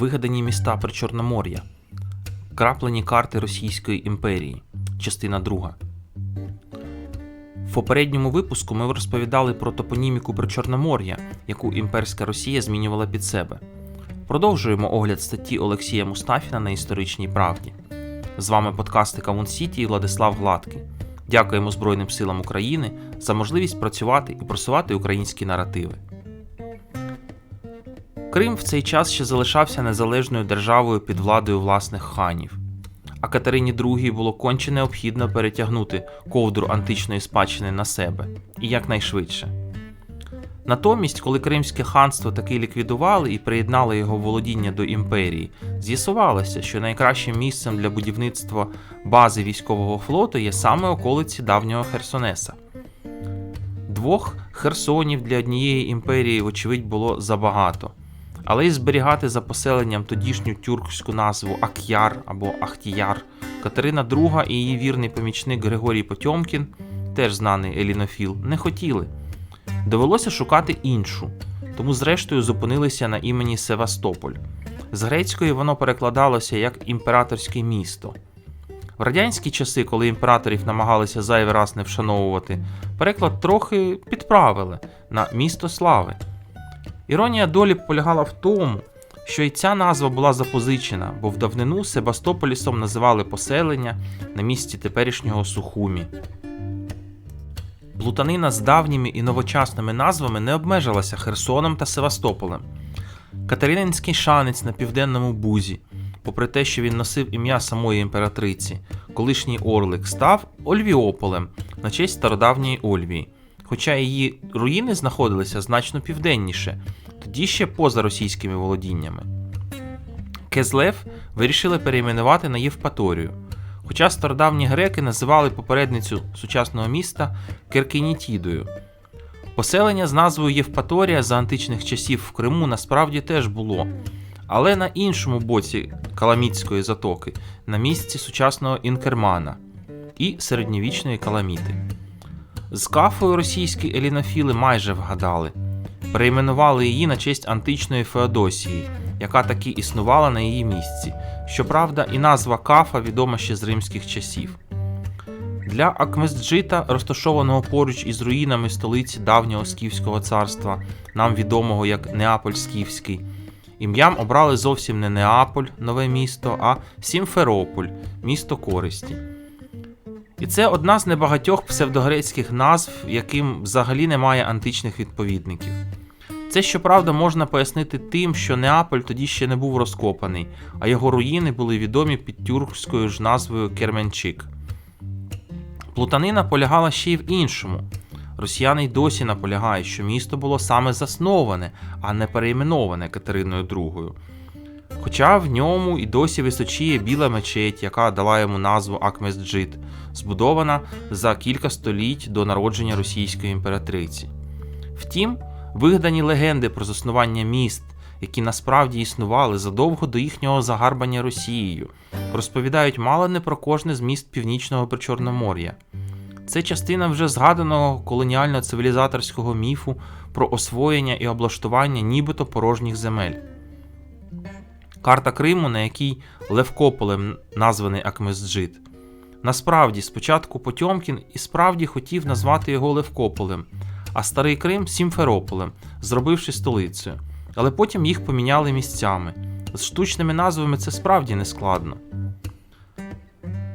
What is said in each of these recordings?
Вигадані міста Причорномор'я. Краплені карти Російської імперії. Частина 2. В попередньому випуску ми розповідали про топоніміку Причорномор'я, яку імперська Росія змінювала під себе. Продовжуємо огляд статті Олексія Мустафіна на історичній правді. З вами подкасти Кавун Сіті і Владислав Гладкий. Дякуємо Збройним силам України за можливість працювати і просувати українські наративи. Крим в цей час ще залишався незалежною державою під владою власних ханів. А Катерині II було конче необхідно перетягнути ковдру античної спадщини на себе і якнайшвидше. Натомість, коли Кримське ханство таки ліквідували і приєднали його володіння до імперії, з'ясувалося, що найкращим місцем для будівництва бази військового флоту є саме околиці давнього Херсонеса. Двох херсонів для однієї імперії, вочевидь, було забагато. Але й зберігати за поселенням тодішню тюркську назву Ак'яр або Ахтіяр Катерина II і її вірний помічник Григорій Потьомкін, теж знаний елінофіл, не хотіли. Довелося шукати іншу, тому зрештою зупинилися на імені Севастополь. З грецької воно перекладалося як імператорське місто. В радянські часи, коли імператорів намагалися зайвий раз не вшановувати, переклад трохи підправили на місто слави. Іронія долі полягала в тому, що і ця назва була запозичена, бо в давнину Себастополісом називали поселення на місці теперішнього Сухумі. Плутанина з давніми і новочасними назвами не обмежилася Херсоном та Севастополем. Катерининський шанець на південному бузі, попри те, що він носив ім'я самої імператриці, колишній Орлик став Ольвіополем на честь стародавньої Ольвії, хоча її руїни знаходилися значно південніше, тоді ще поза російськими володіннями. Кезлев вирішили перейменувати на Євпаторію, хоча стародавні греки називали попередницю сучасного міста Керкенітідою. Поселення з назвою Євпаторія за античних часів в Криму насправді теж було, але на іншому боці Каламітської затоки, на місці сучасного Інкермана і середньовічної Каламіти. З кафою російські елінофіли майже вгадали, перейменували її на честь античної Феодосії, яка таки існувала на її місці. Щоправда, і назва кафа відома ще з римських часів. Для Акмесджита, розташованого поруч із руїнами столиці давнього Скіфського царства, нам відомого як Неаполь Скіфський, ім'ям обрали зовсім не Неаполь, нове місто, а Сімферополь, місто користі. І це одна з небагатьох псевдогрецьких назв, яким взагалі немає античних відповідників. Це, щоправда, можна пояснити тим, що Неаполь тоді ще не був розкопаний, а його руїни були відомі під тюркською ж назвою Керменчик. Плутанина полягала ще й в іншому. Росіяни й досі наполягають, що місто було саме засноване, а не перейменоване Катериною II. Хоча в ньому і досі височіє біла мечеть, яка дала йому назву Акмесджит, збудована за кілька століть до народження російської імператриці. Втім, вигадані легенди про заснування міст, які насправді існували задовго до їхнього загарбання Росією, розповідають мало не про кожне з міст північного Причорномор'я. Це частина вже згаданого колоніально-цивілізаторського міфу про освоєння і облаштування нібито порожніх земель. Карта Криму, на якій Левкополем названий Акмесджит. Насправді, спочатку Потьомкін і справді хотів назвати його Левкополем, а старий Крим Сімферополем, зробивши столицею. Але потім їх поміняли місцями. З штучними назвами це справді не складно.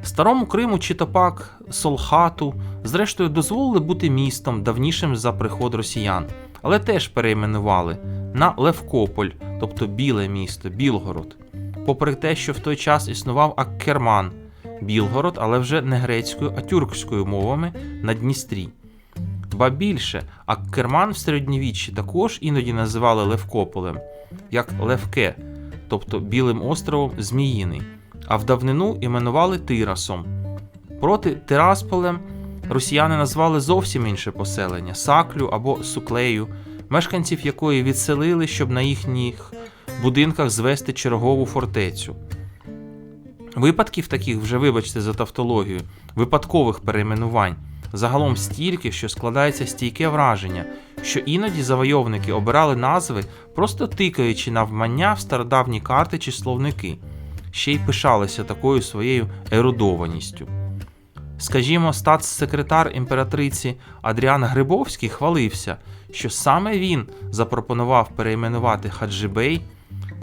Старому Криму чи то Солхату, зрештою, дозволили бути містом, давнішим за приход росіян, але теж перейменували на Левкополь, тобто Біле місто, Білгород. Попри те, що в той час існував Аккерман, Білгород, але вже не грецькою, а тюркською мовами на Дністрі. Ба більше, Аккерман в середньовіччі також іноді називали Левкополем, як Левке, тобто Білим островом Зміїний, а в давнину іменували Тирасом. Проти Тирасполем росіяни назвали зовсім інше поселення Саклю або Суклею, мешканців якої відселили, щоб на їхніх будинках звести чергову фортецю. Випадків таких, вже вибачте за тавтологію, випадкових перейменувань загалом стільки, що складається стійке враження, що іноді завойовники обирали назви, просто тикаючи навмання в стародавні карти чи словники, ще й пишалися такою своєю ерудованістю. Скажімо, статс-секретар імператриці Адріан Грибовський хвалився, що саме він запропонував перейменувати Хаджибей,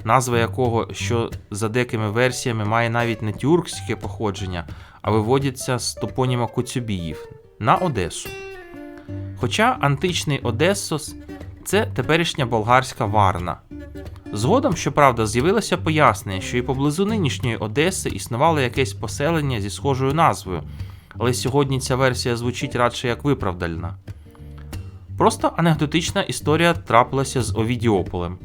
назва якого, що за деякими версіями має навіть не тюркське походження, а виводиться з топоніма Коцюбіїв на Одесу. Хоча античний Одесос це теперішня болгарська Варна. Згодом, щоправда, з'явилося пояснення, що і поблизу нинішньої Одеси існувало якесь поселення зі схожою назвою, але сьогодні ця версія звучить радше як виправдальна. Просто анекдотична історія трапилася з Овідіополем.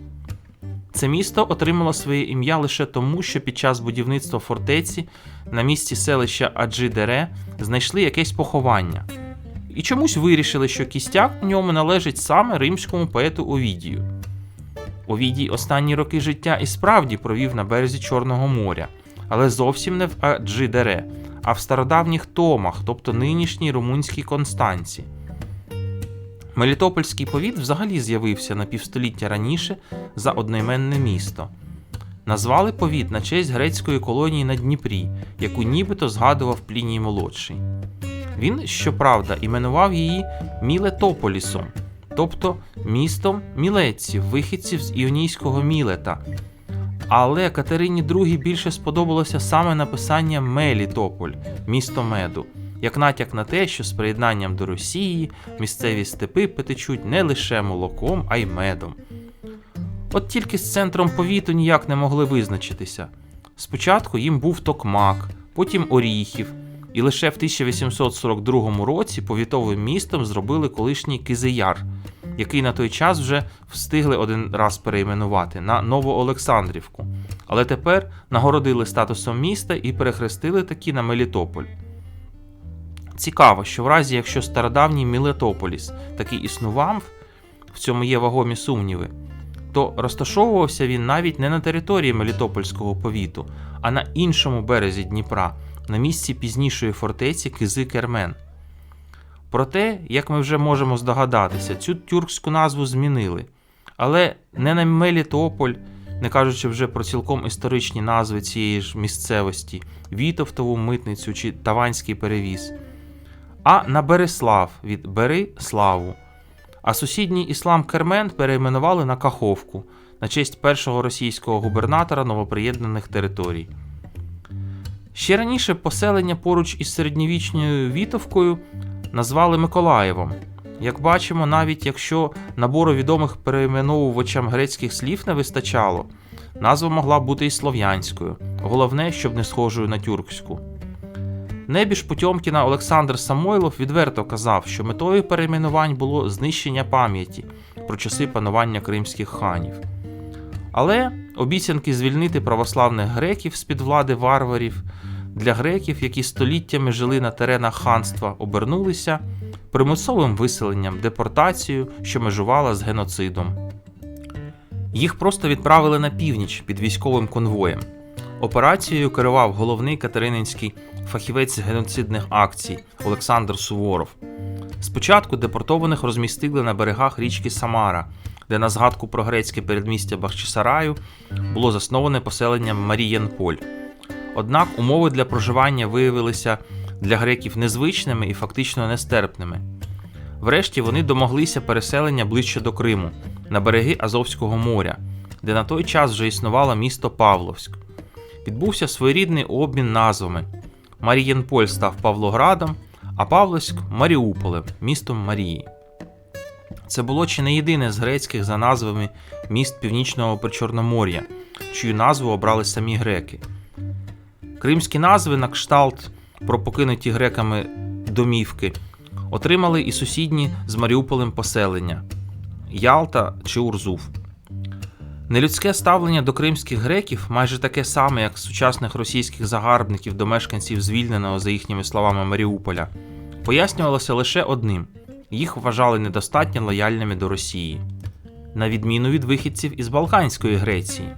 Це місто отримало своє ім'я лише тому, що під час будівництва фортеці на місці селища Аджидере знайшли якесь поховання. І чомусь вирішили, що кістяк у ньому належить саме римському поету Овідію. Овідій останні роки життя і справді провів на березі Чорного моря, але зовсім не в Аджидере, а в стародавніх Томах, тобто нинішній румунській Констанці. Мелітопольський повіт взагалі з'явився на півстоліття раніше за одноіменне місто. Назвали повіт на честь грецької колонії на Дніпрі, яку нібито згадував Пліній Молодший. Він, щоправда, іменував її Мілетополісом, тобто містом мілетців, вихідців з іонійського Мілета. Але Катерині II більше сподобалося саме написання Мелітополь, місто меду, як натяк на те, що з приєднанням до Росії місцеві степи потечуть не лише молоком, а й медом. От тільки з центром повіту ніяк не могли визначитися. Спочатку їм був Токмак, потім Оріхів, і лише в 1842 році повітовим містом зробили колишній Кизияр, який на той час вже встигли один раз перейменувати на Новоолександрівку, але тепер нагородили статусом міста і перехрестили таки на Мелітополь. Цікаво, що в разі, якщо стародавній Мілетополіс таки існував, в цьому є вагомі сумніви, то розташовувався він навіть не на території Мелітопольського повіту, а на іншому березі Дніпра, на місці пізнішої фортеці Кизи-Кермен. Проте, як ми вже можемо здогадатися, цю тюркську назву змінили, але не на Мелітополь, не кажучи вже про цілком історичні назви цієї ж місцевості, Вітовтову митницю чи Таванський перевіз, а на Береслав від Бери Славу. А сусідній іслам Кермен перейменували на Каховку на честь першого російського губернатора новоприєднаних територій. Ще раніше поселення поруч із середньовічною Вітовкою назвали Миколаєвом. Як бачимо, навіть якщо набору відомих перейменовувачам грецьких слів не вистачало, назва могла бути і слов'янською, головне, щоб не схожою на тюркську. Небіж Потьомкіна Олександр Самойлов відверто казав, що метою перейменувань було знищення пам'яті про часи панування кримських ханів. Але обіцянки звільнити православних греків з-під влади варварів для греків, які століттями жили на теренах ханства, обернулися примусовим виселенням, депортацією, що межувала з геноцидом. Їх просто відправили на північ під військовим конвоєм. Операцією керував головний катерининський фахівець геноцидних акцій Олександр Суворов. Спочатку депортованих розмістили на берегах річки Самара, де на згадку про грецьке передмістя Бахчисараю було засноване поселення Марієнполь. Однак умови для проживання виявилися для греків незвичними і фактично нестерпними. Врешті вони домоглися переселення ближче до Криму, на береги Азовського моря, де на той час вже існувало місто Павловськ. Відбувся своєрідний обмін назвами. Марієнполь став Павлоградом, а Павловськ Маріуполем, містом Марії. Це було чи не єдине з грецьких за назвами міст Північного Причорномор'я, чию назву обрали самі греки. Кримські назви на кшталт про покинуті греками домівки отримали і сусідні з Маріуполем поселення Ялта чи Урзув. Нелюдське ставлення до кримських греків майже таке саме, як сучасних російських загарбників до мешканців звільненого, за їхніми словами, Маріуполя, пояснювалося лише одним: їх вважали недостатньо лояльними до Росії, на відміну від вихідців із Балканської Греції.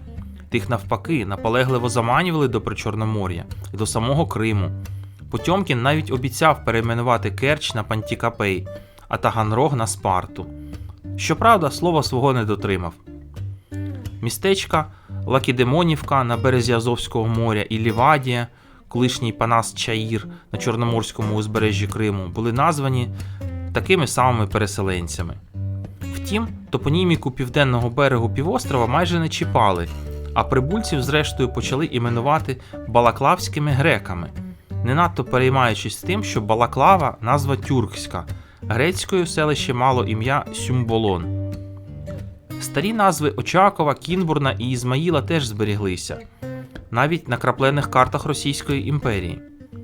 Тих навпаки наполегливо заманювали до Причорномор'я і до самого Криму. Потьомкін навіть обіцяв перейменувати Керч на Пантікапей, а Таганрог на Спарту. Щоправда, слова свого не дотримав. Містечка Лакідемонівка на березі Азовського моря і Лівадія, колишній Панас Чаїр на Чорноморському узбережжі Криму, були названі такими самими переселенцями. Втім, топоніміку південного берегу півострова майже не чіпали, а прибульців, зрештою, почали іменувати балаклавськими греками, не надто переймаючись тим, що Балаклава назва тюркська, грецькою селище мало ім'я Сюмболон. Старі назви Очакова, Кінбурна і Ізмаїла теж зберіглися, навіть на краплених картах Російської імперії.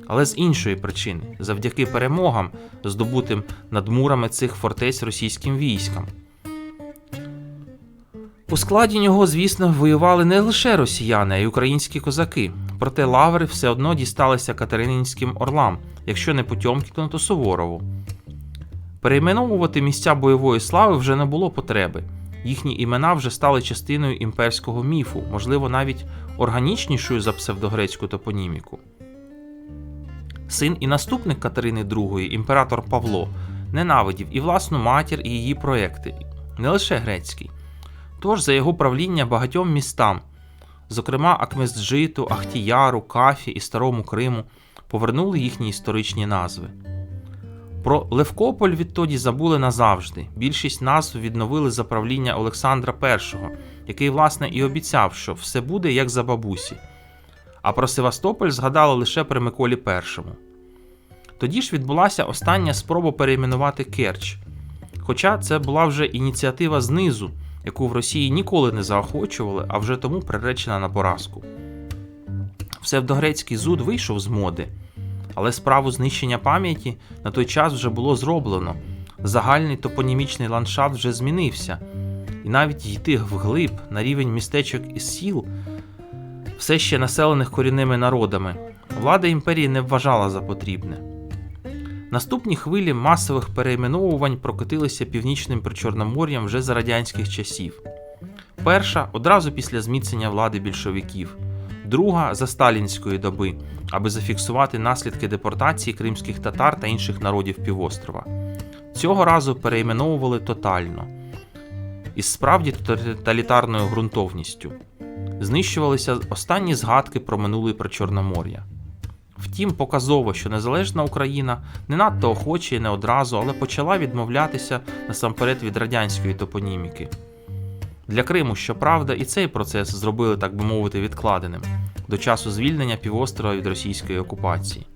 Але з іншої причини, завдяки перемогам, здобутим над мурами цих фортець російським військам. У складі нього, звісно, воювали не лише росіяни, а й українські козаки. Проте лаври все одно дісталися катерининським орлам, якщо не Потьомкіну, то Суворову. Перейменовувати місця бойової слави вже не було потреби. Їхні імена вже стали частиною імперського міфу, можливо, навіть органічнішою за псевдогрецьку топоніміку. Син і наступник Катерини II, імператор Павло, ненавидів і власну матір, і її проекти, не лише грецький. Тож за його правління багатьом містам, зокрема Акмезджиту, Ахтіяру, Кафі і Старому Криму, повернули їхні історичні назви. Про Левкополь відтоді забули назавжди. Більшість назв відновили за правління Олександра І, який, власне, і обіцяв, що все буде як за бабусі. А про Севастополь згадали лише при Миколі І. Тоді ж відбулася остання спроба перейменувати Керч. Хоча це була вже ініціатива знизу, яку в Росії ніколи не заохочували, а вже тому приречена на поразку. Псевдогрецький зуд вийшов з моди, але справу знищення пам'яті на той час вже було зроблено. Загальний топонімічний ландшафт вже змінився, і навіть йти вглиб на рівень містечок і сіл, все ще населених корінними народами, влада імперії не вважала за потрібне. Наступні хвилі масових перейменовувань прокотилися північним причорномор'ям вже за радянських часів. Перша одразу після зміцнення влади більшовиків, друга за сталінської доби, аби зафіксувати наслідки депортації кримських татар та інших народів півострова. Цього разу перейменовували тотально із справді тоталітарною ґрунтовністю. Знищувалися останні згадки про минуле Причорномор'я. Втім, показово, що незалежна Україна не надто охоче і не одразу, але почала відмовлятися насамперед від радянської топоніміки. Для Криму, щоправда, і цей процес зробили, так би мовити, відкладеним до часу звільнення півострова від російської окупації.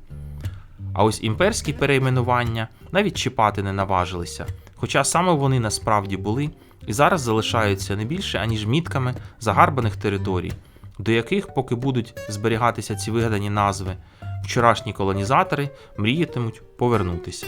А ось імперські перейменування навіть чіпати не наважилися, хоча саме вони насправді були і зараз залишаються не більше, аніж мітками загарбаних територій, до яких, поки будуть зберігатися ці вигадані назви, вчорашні колонізатори мріятимуть повернутися.